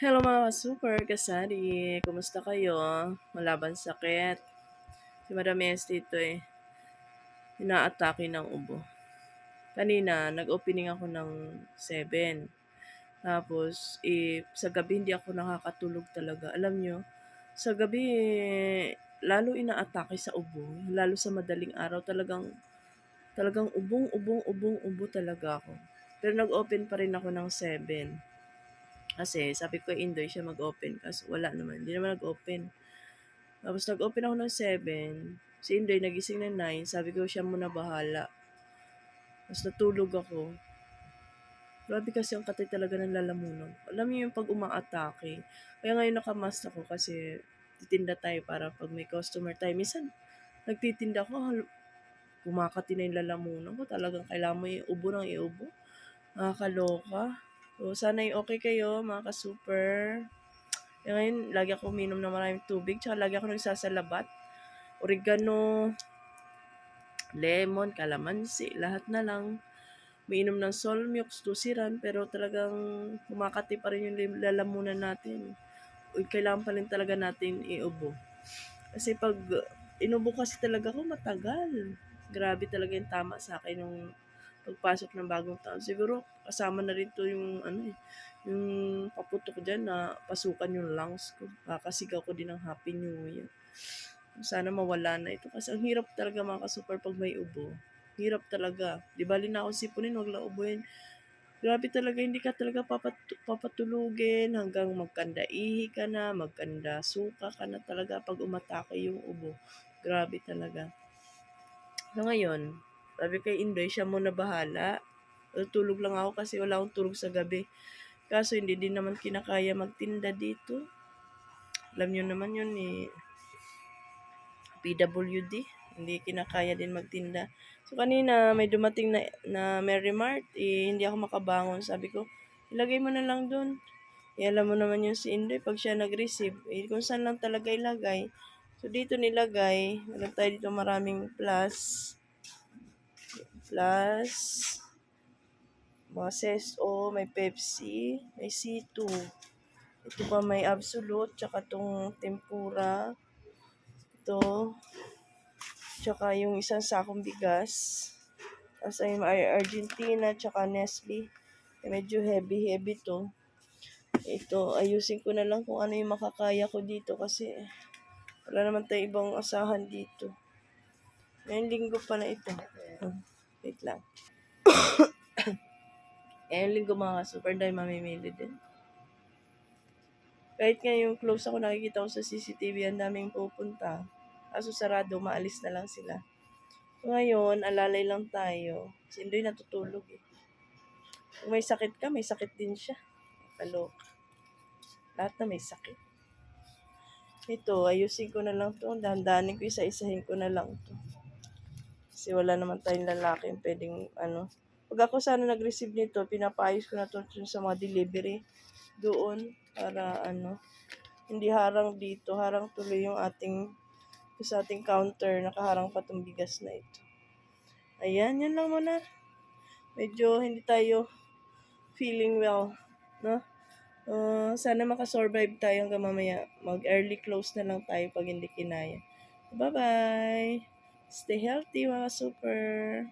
Hello mga super kasari, kumusta kayo? Wala bang sakit? Si Madam Este ito eh, inaatake ng ubo. Kanina, nag-opening ako ng 7. Tapos, eh, sa gabi hindi ako nakakatulog talaga. Alam nyo, sa gabi, eh, lalo inaatake sa ubo. Lalo sa madaling araw, talagang, talagang ubong, ubong, ubong, ubo talaga ako. Pero nag-open pa rin ako ng 7. Kasi sabi ko indoor siya mag-open kasi wala naman, hindi naman nag-open. Tapos nag-open ako ng 7, si Indoy nagising ng 9, sabi ko siya muna bahala. Tapos natulog ako. Grabe kasi ang katay talaga ng lalamunan. Alam niyo yung pag umaatake. Kaya ngayon nakamask ako kasi titinda tayo para pag may customer tayo. Minsan, nagtitinda ako, kumakati na yung lalamunan ko. Talagang kailangan mo iubo ng iubo. Nakakaloka. So, sana yung okay kayo, mga ka-super. Kaya ngayon, lagi ako uminom ng maraming tubig. Tsaka lagi ako nagsasalabat. Oregano, lemon, kalamansi, lahat na lang. Umiinom ng solmux, tusiran, pero talagang kumakati pa rin yung lalamunan natin. Uy, kailangan pa rin talaga natin iubo. Kasi pag inubo kasi talaga ako matagal. Grabe talaga yung tama sa akin nung pagpasok ng bagong taon. Siguro kasama na rin to yung ano eh, yung paputok dyan na pasukan yung lungs ko. Kakasigaw ko din ng Happy New Year. Sana mawala na ito kasi ang hirap talaga mga super pag may ubo. Hirap talaga. Di bali na ako sipunin, wag lang ubuhin. Grabe talaga, hindi ka talaga papat- papatulugin hanggang magkanda ihi ka na, magkanda suka ka na talaga pag umatake yung ubo. Grabe talaga. So ngayon, sabi kay Indoy, siya muna bahala. Tulog lang ako kasi wala akong tulog sa gabi. Kaso hindi din naman kinakaya magtinda dito. Alam nyo naman yun eh. PWD. Hindi kinakaya din magtinda. So kanina may dumating na, na Mary Mart. Eh, hindi ako makabangon. Sabi ko, ilagay mo na lang doon. Eh, alam mo naman yung si Indoy, pag siya nag-receive, eh, kung saan lang talaga ilagay. So, dito nilagay. Meron tayo dito maraming plus plus mga CSO, may Pepsi, may C2. Ito pa may Absolute, tsaka tong tempura. Ito. Tsaka yung isang sakong bigas. Tapos ay Argentina, tsaka Nestle. Medyo heavy-heavy to. Ito, ayusin ko na lang kung ano yung makakaya ko dito kasi wala naman tayo ibang asahan dito. Ngayong linggo pa na ito. Hmm. Wait lang. eh, linggo mga super dahil mamimili din. Kahit nga yung close ako, nakikita ko sa CCTV, ang daming pupunta. Kaso sarado, maalis na lang sila. Ngayon, alalay lang tayo. Si Indoy natutulog eh. Kung may sakit ka, may sakit din siya. Kalok. Lahat na may sakit. Ito, ayusin ko na lang to. Dahan-dahanin ko, isa-isahin ko na lang to. Kasi wala naman tayong lalaki pwedeng ano. Pag ako sana nag-receive nito, pinapayos ko na to sa mga delivery doon para ano, hindi harang dito, harang tuloy yung ating sa ating counter, nakaharang pa tong bigas na ito. Ayan, yan lang muna. Medyo hindi tayo feeling well, no? Uh, sana makasurvive tayo hanggang mamaya. Mag-early close na lang tayo pag hindi kinaya. Bye-bye! Stay healthy mga super!